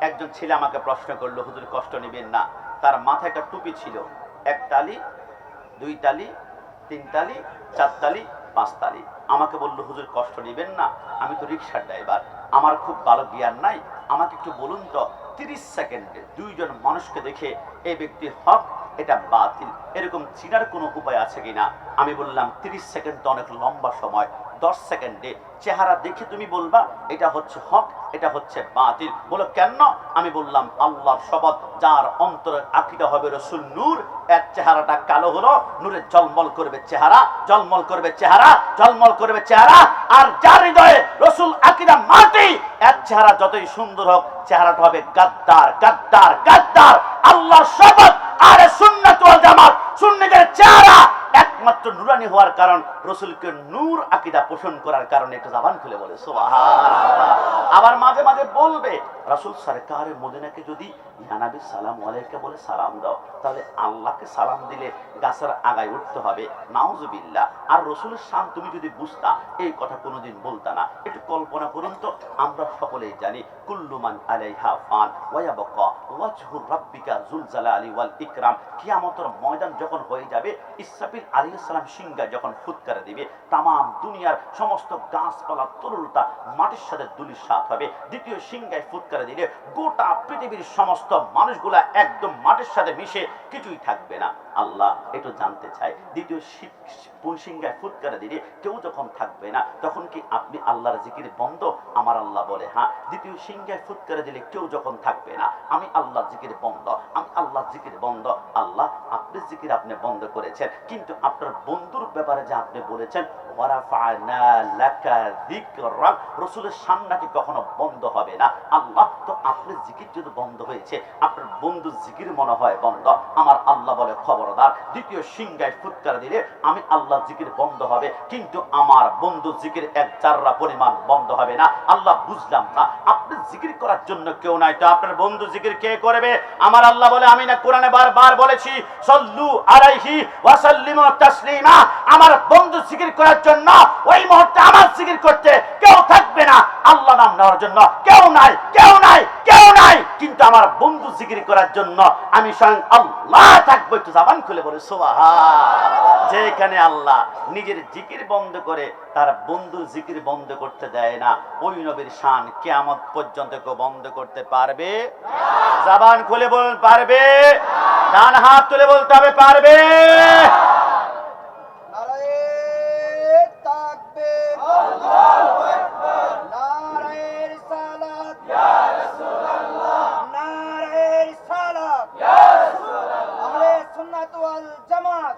একজন ছেলে আমাকে প্রশ্ন করল, হুজুর, কষ্ট নেবেন না। তার মাথায় একটা টুপি ছিল। এক তালি, দুই তালি, তিন তালি, চার তালি, পাঁচ তালি। আমাকে বলল, হুজুর, কষ্ট নেবেন না। আমি তো রিক্সার ড্রাইভার। আমার খুব ভালো জ্ঞান নাই। আমাকে একটু বলুন তো, তিরিশ সেকেন্ডে দুইজন মানুষকে দেখে এই ব্যক্তি হক, এটা বাতিল। এরকম চিনার কোনো উপায় আছে কিনা? আমি বললাম, তিরিশ সেকেন্ড তো অনেক লম্বা সময়। দশ সেকেন্ডে চেহারা দেখে তুমি বলবা, এটা হচ্ছে হক, এটা হচ্ছে বাতিল। বলো, কেন? আমি বললাম, আল্লাহর শপথ, যার অন্তরের আকিদা হবে রসুল নূর এর চেহারাটা কালো হলো, নূরে জলমল করবে চেহারা জলমল করবে চেহারা জলমল করবে চেহারা, আর যার হৃদয়ে রসুল আকিদা মাটি এর চেহারা যতই সুন্দর হোক, চেহারাটা হবে গাদ্দার গাদ্দার গাদ্দার। আল্লাহর শপথ, আরে সুন্নাত ওয়াল জামাত, সুন্নিদের চেহারা একমাত্র নুরানি হওয়ার কারণ রসুলকে নূর আকিদা পোষণ করার কারণে একটু জাবান খুলে বলে সোহা আবার মাঝে মাঝে বলবে রাসূল সরকার মদিনাকে যদি ইয়ানাবি সালাম আলাইকা বলে সালাম দাও, তাহলে আল্লাহকে সালাম দিলে গাছের আগায় উঠতে হবে। নাউজুবিল্লাহ। আর রসুলের শান তুমি যদি বুঝতা, এই কথা কোনোদিন বলতা না। একটু কল্পনা করুন তো, আমরা সকলেই জানি কুল্লুমান আলাইহা ফান ওয়ায়াবকা ওয়াজহুর রাব্বিকা জুল জালালি ওয়াল ইকরাম। কিয়ামতের ময়দান যখন হয়ে যাবে, ইসরাফিল আলাইহিস সালাম সিংহা যখন ফুৎকার দিবে তাম দুনিয়ার সমস্ত গাছপালা তরুলতা মাটির সাথে দুলির সাথ হবে। দ্বিতীয় সিংহায় ফুৎকার দিলে গোটা পৃথিবীর সমস্ত মানুষগুলা একদম মাটির সাথে মিশে কিছুই থাকবে না। আল্লাহ একটু জানতে চাই দ্বিতীয় সিংহায় ফুৎকার দিলে কেউ যখন থাকবে না, তখন কি আপনি আল্লাহর জিকির বন্ধ? আমার আল্লাহ বলে হ্যাঁ। দ্বিতীয় সিংহায় ফুৎকার দিলে কেউ যখন থাকবে না, আমি আল্লাহর জিকির বন্ধ, আমি আল্লাহর জিকির বন্ধ। আল্লাহ আপনি জিকির আপনি বন্ধ করেছেন, কিন্তু আপনার বন্ধুর ব্যাপারে যে আপনি বলেছেন রসুলের সান্নাটি কখনো বন্ধ হবে না। আল্লাহ আপনার জিকির যদি বন্ধ হয়েছে, আপনার বন্ধু জিকির মনে হয় বন্ধ। আমার আল্লাহ বলে খবরদার, দ্বিতীয় সিংহায় ফুৎকার দিলে আমি আল্লাহ জিকির বন্ধ হবে। কিন্তু আমার বন্ধু জিকির এক চাররা পরিমাণ বন্ধ হবে না। আল্লাহ বুঝলাম না, আপনি জিকির করার জন্য কেউ নাই। তো আপনার বন্ধু জিকির কে করবে? আমার আল্লাহ বলে, আমি না কোরআনে বারবার বলেছি, সল্লু আলাইহি ওয়াসাল্লিমু তাসলিমা। আমার বন্ধু জিকির করার জন্য ওই মুহূর্তে আমার জিকির করতে কেউ থাকবে না। আল্লাহ নাম নেওয়ার জন্য কেউ নাই, কেউ নাই, কেউ নাই। কিন্তু আমার বন্ধু জিকির করার জন্য আমি স্বয়ং আল্লাহ থাকব, একটু জাবান খুলে বলে সুবহান যেখানে আল্লাহ নিজের জিকির বন্ধ করে তার বন্ধুর জিকির বন্ধ করতে দেয় না, ওই নবীর শান কেয়ামত পর্যন্ত কেউ বন্ধ করতে পারবে? জাবান খুলে বল, পারবে? ডান হাত তুলে বলতে হবে, পারবে? ওয়াল জামাত।